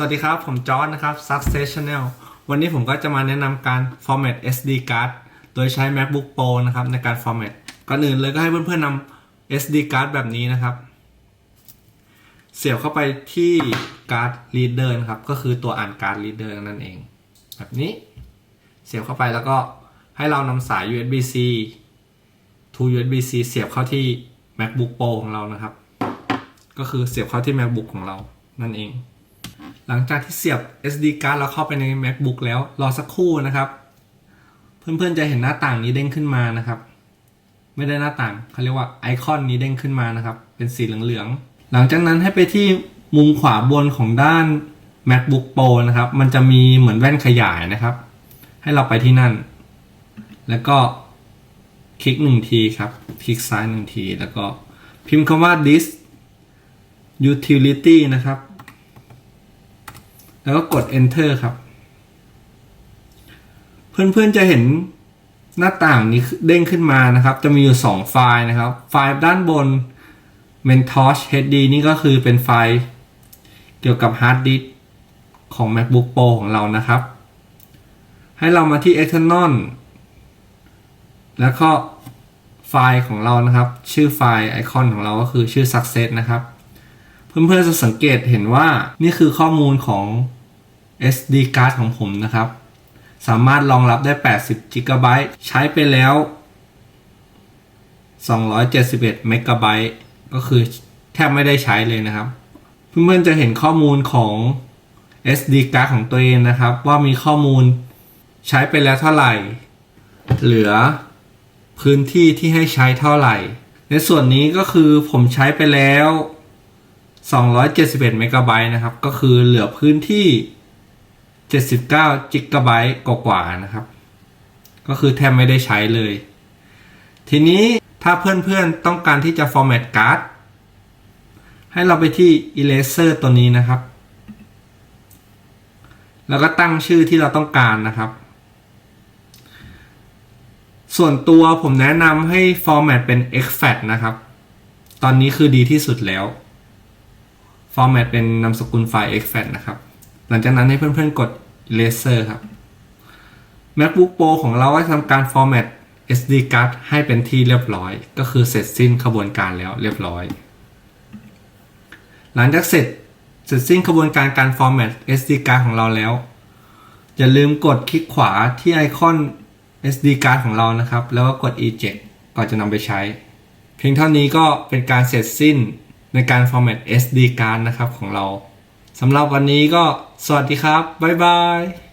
สวัสดีครับ ผมจอร์ดนะครับ Success Channel วันนี้ผมก็จะมาแนะนำการ format SD card โดยใช้ MacBook Pro นะครับ ในการ format ก่อนอื่นเลยก็ให้เพื่อนๆนำ SD card แบบนี้นะครับ เสียบเข้าไปที่การ์ด reader นะครับ ก็คือตัวอ่านการ์ด reader นั่นเอง แบบนี้ เสียบเข้าไปแล้วก็ให้เรานำสาย USB-C to USB-C เสียบเข้าที่ MacBook Pro ของเรานะครับ ก็คือเสียบเข้าที่ MacBook ของเรานั่นเอง หลังจากที่เสียบ SD card เราเข้าไปใน MacBook แล้วรอสักครู่นะครับ เพื่อนๆจะเห็นหน้าต่างนี้เด้งขึ้นมานะครับ ไม่ได้หน้าต่างเขาเรียกว่าไอคอนนี้เด้งขึ้นมานะครับ เป็นสีเหลืองๆหลังจากนั้นให้ไปที่มุมขวาบนของด้าน MacBook Pro นะครับ มันจะมีเหมือนแว่นขยายนะครับ ให้เราไปที่นั่น แล้วก็คลิกหนึ่งทีครับ คลิกซ้ายหนึ่งที แล้วก็พิมพ์คำว่า this utility นะครับ แล้วก็กด enter ครับ เพื่อนๆจะเห็นหน้าต่างนี้เด้งขึ้นมานะครับ จะมีอยู่ 2 ไฟล์นะครับ ไฟล์ด้านบน Mentosh HD นี่ก็คือเป็นไฟล์เกี่ยวกับฮาร์ดดิสก์ของ MacBook Pro ของเรานะครับ ให้เรามาที่ external แล้วก็ไฟล์ของเรานะครับ ชื่อไฟล์ไอคอนของเราก็คือชื่อ success นะครับ เพื่อนๆจะสังเกตเห็นว่านี่คือข้อมูลของ SD card ของผมนะครับ สามารถรองรับได้ 80 GB ใช้ไปแล้ว 271เมกะไบต์ก็คือแทบไม่ได้ใช้เลยนะครับ เพื่อนๆจะเห็นข้อมูลของ SD card ของตัวเองนะครับ ว่ามีข้อมูลใช้ไปแล้วเท่าไหร่ เหลือพื้นที่ที่ให้ใช้เท่าไหร่ ในส่วนนี้ก็คือผมใช้ไปแล้ว 271เมกะไบต์นะครับ ก็คือเหลือพื้นที่ 79จิกะไบต์กว่าๆนะครับ ก็คือแทบไม่ได้ใช้เลย ทีนี้ถ้าเพื่อนๆต้องการที่จะ format card ให้เราไปที่ eraser ตัวนี้นะครับ แล้วก็ตั้งชื่อที่เราต้องการนะครับ ส่วนตัวผมแนะนำให้ format เป็น exFAT นะครับ ตอนนี้คือดีที่สุดแล้ว format เป็นนามสกุลไฟล์ exFAT นะครับ หลังจากนั้นให้เพื่อนๆกด eraser ครับ MacBook Pro ของเราก็ทำการ format SD card ให้เป็นที่เรียบร้อย ก็คือเสร็จสิ้นขบวนการแล้วเรียบร้อย หลังจากเสร็จเสร็จสิ้นขบวนการการ format SD card ของเราแล้ว อย่าลืมกดคลิกขวาที่ไอคอน SD card ของเรานะครับ แล้วก็กด eject ก่อนจะนำไปใช้ เพียงเท่านี้ก็เป็นการเสร็จสิ้นในการ format SD card นะครับของเรา สำหรับวันนี้ก็สวัสดีครับ บ๊ายบาย